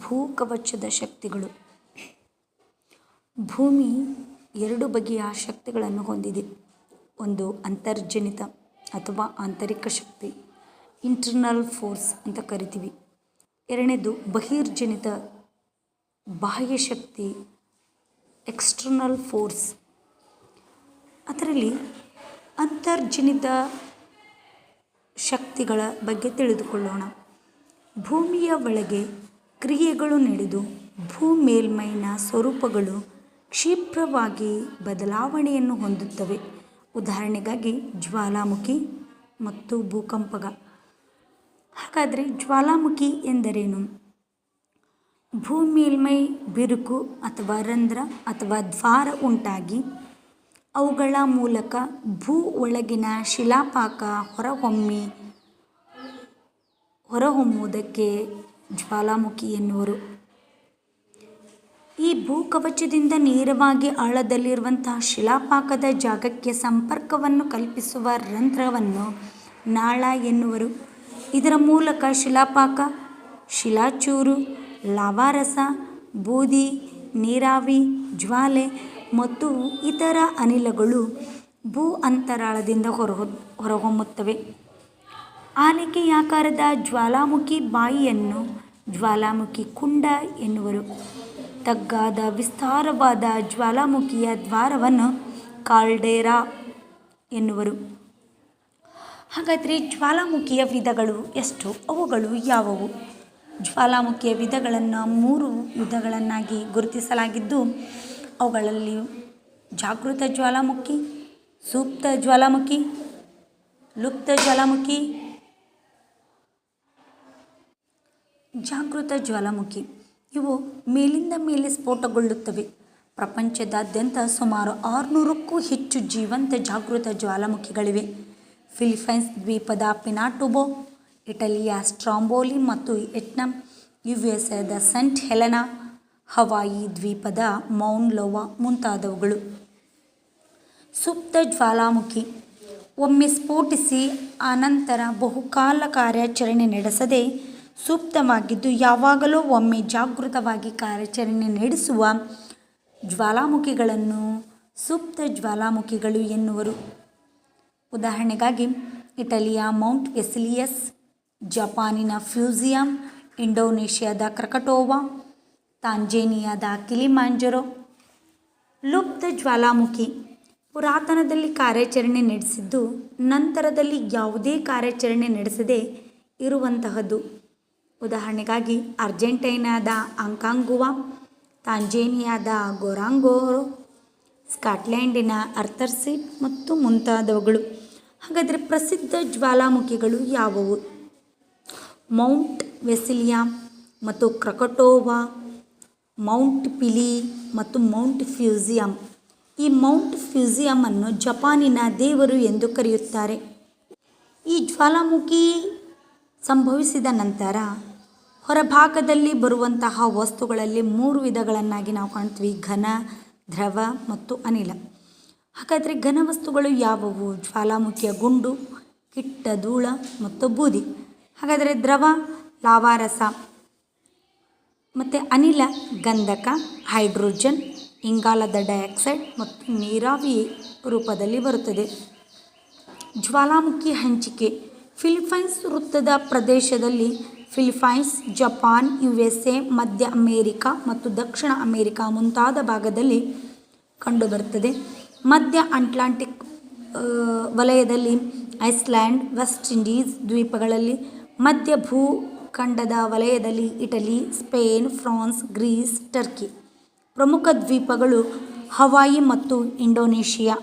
ಭೂಕವಚದ ಶಕ್ತಿಗಳು. ಭೂಮಿ ಎರಡು ಬಗೆಯ ಶಕ್ತಿಗಳನ್ನು ಹೊಂದಿದೆ. ಒಂದು ಅಂತರ್ಜನಿತ ಅಥವಾ ಆಂತರಿಕ ಶಕ್ತಿ ಇಂಟರ್ನಲ್ ಫೋರ್ಸ್ ಅಂತ ಕರಿತೀವಿ. ಎರಡನೇದು ಬಹಿರ್ಜನಿತ ಬಾಹ್ಯ ಶಕ್ತಿ ಎಕ್ಸ್ಟರ್ನಲ್ ಫೋರ್ಸ್ ಅದರಲ್ಲಿ ಅಂತರ್ಜನಿತ ಶಕ್ತಿಗಳ ಬಗ್ಗೆ ತಿಳಿದುಕೊಳ್ಳೋಣ. ಭೂಮಿಯ ಒಳಗೆ ಕ್ರಿಯೆಗಳು ನಡೆದು ಭೂ ಮೇಲ್ಮೈನ ಸ್ವರೂಪಗಳು ಕ್ಷಿಪ್ರವಾಗಿ ಬದಲಾವಣೆಯನ್ನು ಹೊಂದುತ್ತವೆ. ಉದಾಹರಣೆಗಾಗಿ ಜ್ವಾಲಾಮುಖಿ ಮತ್ತು ಭೂಕಂಪಗ ಹಾಗಾದರೆ ಜ್ವಾಲಾಮುಖಿ ಎಂದರೇನು? ಭೂ ಮೇಲ್ಮೈ ಬಿರುಕು ಅಥವಾ ರಂಧ್ರ ಅಥವಾ ದ್ವಾರ ಉಂಟಾಗಿ ಅವುಗಳ ಮೂಲಕ ಭೂ ಒಳಗಿನ ಶಿಲಾಪಾಕ ಹೊರಹೊಮ್ಮಿ ಹೊರಹೊಮ್ಮುವುದಕ್ಕೆ ಜ್ವಾಲಾಮುಖಿ ಎನ್ನುವರು ಈ ಭೂಕವಚದಿಂದ ನೇರವಾಗಿ ಆಳದಲ್ಲಿರುವಂತಹ ಶಿಲಾಪಾಕದ ಜಾಗಕ್ಕೆ ಸಂಪರ್ಕವನ್ನು ಕಲ್ಪಿಸುವ ರಂಧ್ರವನ್ನು ನಾಳ ಎನ್ನುವರು. ಇದರ ಮೂಲಕ ಶಿಲಾಪಾಕ, ಶಿಲಾಚೂರು, ಲಾವಾರಸ, ಬೂದಿ, ನೀರಾವಿ, ಜ್ವಾಲೆ ಮತ್ತು ಇತರ ಅನಿಲಗಳು ಭೂ ಅಂತರಾಳದಿಂದ ಹೊರಹೊ, ಹೊರಹೊಮ್ಮುತ್ತವೆ. ಆಲಿಕೆಯಾಕಾರದ ಜ್ವಾಲಾಮುಖಿ ಬಾಯಿಯನ್ನು ಜ್ವಾಲಾಮುಖಿ ಕುಂಡ ಎನ್ನುವರು. ತಗ್ಗಾದ ವಿಸ್ತಾರವಾದ ಜ್ವಾಲಾಮುಖಿಯ ದ್ವಾರವನ್ನು ಕಾಲ್ಡೇರಾ ಎನ್ನುವರು. ಹಾಗಾದರೆ ಜ್ವಾಲಾಮುಖಿಯ ವಿಧಗಳು ಎಷ್ಟು? ಅವುಗಳು ಯಾವುವು? ಜ್ವಾಲಾಮುಖಿಯ ವಿಧಗಳನ್ನು ಮೂರು ವಿಧಗಳನ್ನಾಗಿ ಗುರುತಿಸಲಾಗಿದ್ದು, ಅವುಗಳಲ್ಲಿ ಜಾಗೃತ ಜ್ವಾಲಾಮುಖಿ ಸೂಕ್ತ ಜ್ವಾಲಾಮುಖಿ, ಲುಪ್ತ ಜ್ವಾಲಾಮುಖಿ ಜಾಗೃತ ಜ್ವಾಲಾಮುಖಿ. ಇವು ಮೇಲಿಂದ ಮೇಲೆ ಸ್ಫೋಟಗೊಳ್ಳುತ್ತವೆ. ಪ್ರಪಂಚದಾದ್ಯಂತ ಸುಮಾರು ಆರುನೂರಕ್ಕೂ ಹೆಚ್ಚು ಜೀವಂತ ಜಾಗೃತ ಜ್ವಾಲಾಮುಖಿಗಳಿವೆ. ಫಿಲಿಪೈನ್ಸ್ ದ್ವೀಪದ ಪಿನಾಟುಬೋ, ಇಟಲಿಯ ಸ್ಟ್ರಾಂಬೋಲಿ ಮತ್ತು ಎಟ್ನಮ್ ಯು ಎಸ್ ಎದ ಸೆಂಟ್ ಹೆಲೆನಾ, ಹವಾಯಿ ದ್ವೀಪದ ಮೌನ್ ಲೋವಾ ಮುಂತಾದವುಗಳು. ಸುಪ್ತ ಜ್ವಾಲಾಮುಖಿ. ಒಮ್ಮೆ ಸ್ಫೋಟಿಸಿ ಅನಂತರ ಬಹುಕಾಲ ಕಾರ್ಯಾಚರಣೆ ನಡೆಸದೆ ಸೂಕ್ತವಾಗಿದ್ದು ಯಾವಾಗಲೂ ಒಮ್ಮೆ ಜಾಗೃತವಾಗಿ ಕಾರ್ಯಾಚರಣೆ ನಡೆಸುವ ಜ್ವಾಲಾಮುಖಿಗಳನ್ನು ಸುಪ್ತ ಜ್ವಾಲಾಮುಖಿಗಳು ಎನ್ನುವರು. ಉದಾಹರಣೆಗಾಗಿ, ಇಟಲಿಯ ಮೌಂಟ್ ವೆಸಿಲಿಯಸ್ ಜಪಾನಿನ ಫ್ಯೂಸಿಯಂ, ಇಂಡೋನೇಷ್ಯಾದ ಕ್ರಕಟೋವಾ, ತಾಂಜೇನಿಯಾದ ಕಿಲಿಮಾಂಜರೋ. ಲುಪ್ತ ಜ್ವಾಲಾಮುಖಿ ಪುರಾತನದಲ್ಲಿ ಕಾರ್ಯಾಚರಣೆ ನಡೆಸಿದ್ದು, ನಂತರದಲ್ಲಿ ಯಾವುದೇ ಕಾರ್ಯಾಚರಣೆ ನಡೆಸದೇ ಇರುವಂತಹದ್ದು. ಉದಾಹರಣೆಗಾಗಿ ಅರ್ಜೆಂಟೈನಾದ ಅಂಕಾಂಗುವಾ, ತಾಂಜೇನಿಯಾದ ಗೊರಾಂಗೋರೋ ಸ್ಕಾಟ್ಲ್ಯಾಂಡಿನ ಅರ್ಥರ್ಸಿ ಮತ್ತು ಮುಂತಾದವುಗಳು. ಹಾಗಾದರೆ ಪ್ರಸಿದ್ಧ ಜ್ವಾಲಾಮುಖಿಗಳು ಯಾವುವು? ಮೌಂಟ್ ವೆಸಿಲಿಯಾ ಮತ್ತು ಕ್ರಕಟೋವಾ, ಮೌಂಟ್ ಪಿಲಿ ಮತ್ತು ಮೌಂಟ್ ಫ್ಯೂಸಿಯಂ. ಈ ಮೌಂಟ್ ಫ್ಯೂಸಿಯಮನ್ನು ಜಪಾನಿನ ದೇವರು ಎಂದು ಕರೆಯುತ್ತಾರೆ. ಈ ಜ್ವಾಲಾಮುಖಿ ಸಂಭವಿಸಿದ ನಂತರ ಹೊರಭಾಗದಲ್ಲಿ ಬರುವಂತಹ ವಸ್ತುಗಳಲ್ಲಿ ಮೂರು ವಿಧಗಳನ್ನಾಗಿ ನಾವು ಕಾಣ್ತೀವಿ. ಘನ, ದ್ರವ ಮತ್ತು ಅನಿಲ. ಹಾಗಾದರೆ ಘನ ವಸ್ತುಗಳು ಯಾವುವು? ಜ್ವಾಲಾಮುಖಿಯ ಗುಂಡು, ಕಿಟ್ಟ, ಧೂಳ ಮತ್ತು ಬೂದಿ. ಹಾಗಾದರೆ ದ್ರವ, ಲಾವಾರಸ ಮತ್ತು ಅನಿಲ, ಗಂಧಕ, ಹೈಡ್ರೋಜನ್, ಇಂಗಾಲದ ಡೈಆಕ್ಸೈಡ್ ಮತ್ತು ನೀರಾವಿ ರೂಪದಲ್ಲಿ ಬರುತ್ತದೆ. ಜ್ವಾಲಾಮುಖಿ ಹಂಚಿಕೆ. ಫಿಲಿಪೈನ್ಸ್ ವೃತ್ತದ ಪ್ರದೇಶದಲ್ಲಿ Philippines Japan U S A ಮಧ್ಯ ಅಮೇರಿಕಾ ಮತ್ತು ದಕ್ಷಿಣ ಅಮೇರಿಕಾ ಮುಂತಾದ ಭಾಗದಲ್ಲಿ ಕಂಡುಬರುತ್ತದೆ. ಮಧ್ಯ ಅಟ್ಲಾಂಟಿಕ್ ವಲಯದಲ್ಲಿ ಐಸ್ಲ್ಯಾಂಡ್, ವೆಸ್ಟ್ ಇಂಡೀಸ್ ದ್ವೀಪಗಳಲ್ಲಿ, ಮಧ್ಯ ಭೂಖಂಡದ ವಲಯದಲ್ಲಿ Italy, Spain, France, Greece, Turkey. ಪ್ರಮುಖ ದ್ವೀಪಗಳು ಹವಾಯಿ ಮತ್ತು ಇಂಡೋನೇಷಿಯಾ.